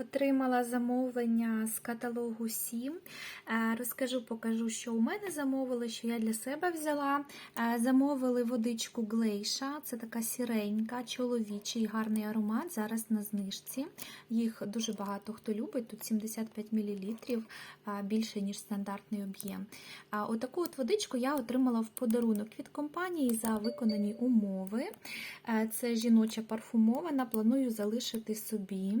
Отримала замовлення з каталогу 7. Е, Розкажу, покажу, що у мене замовили, що я для себе взяла. Е, Замовили водичку Глейша, це така сіренька, чоловічий гарний аромат. Зараз на знижці. Їх дуже багато хто любить, тут 75 мл, більше, ніж стандартний об'єм. Отаку от водичку я отримала в подарунок від компанії за виконані умови. Е, Це жіноча парфумована, планую залишити собі.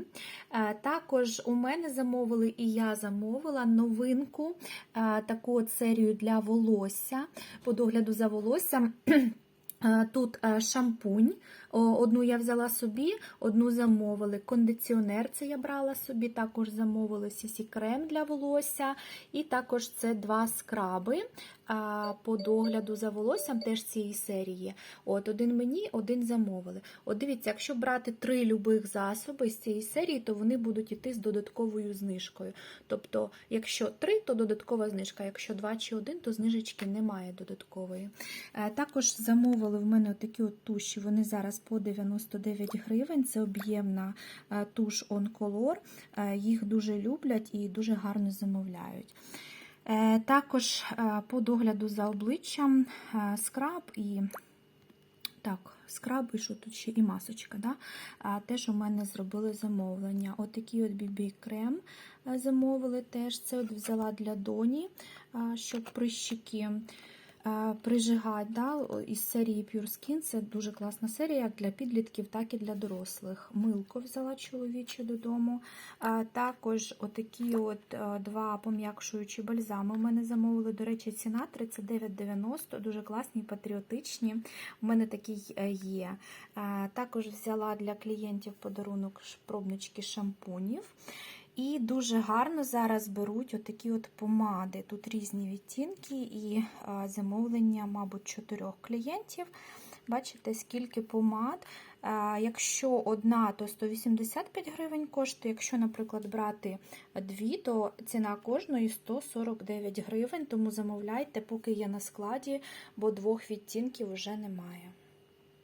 Також у мене замовили і я замовила новинку, е, таку от серію для волосся, по догляду за волоссям. Е, Тут е, шампунь, одну я взяла собі, одну замовили. Кондиціонер це я брала собі, також замовили CC крем для волосся, і також це два скраби по догляду за волоссям теж цієї серії. От Один мені, один замовили. От дивіться, якщо брати три любих засоби з цієї серії, то вони будуть йти з додатковою знижкою. Тобто, якщо три, то додаткова знижка, якщо два чи один, то знижечки немає додаткової. Е, Також замовили в мене такі от туші, вони зараз по 99 гривень. Це об'ємна е, туш On Color. Е, Їх дуже люблять і дуже гарно замовляють. Е, Також по догляду за обличчям скраб і так, скраб і що тут ще і масочка. Да? А, Теж у мене зробили замовлення. Отакий от BB крем замовили теж. Це от взяла для доні, щоб прищики прижигати. Да? Із серії Pure Skin. Це дуже класна серія, як для підлітків, так і для дорослих. Милко взяла чоловіче додому. Також отакі от два пом'якшуючі бальзами у мене замовили. До речі, ціна 39,90, дуже класні, патріотичні. У мене такий е, є. Також взяла для клієнтів подарунок пробнички шампунів. І дуже гарно зараз беруть отакі от помади. Тут різні відтінки і замовлення, мабуть, чотирьох клієнтів. Бачите, скільки помад. Якщо одна, то 185 гривень коштує. Якщо, наприклад, брати дві, то ціна кожної 149 гривень. Тому замовляйте, поки є на складі, бо двох відтінків вже немає.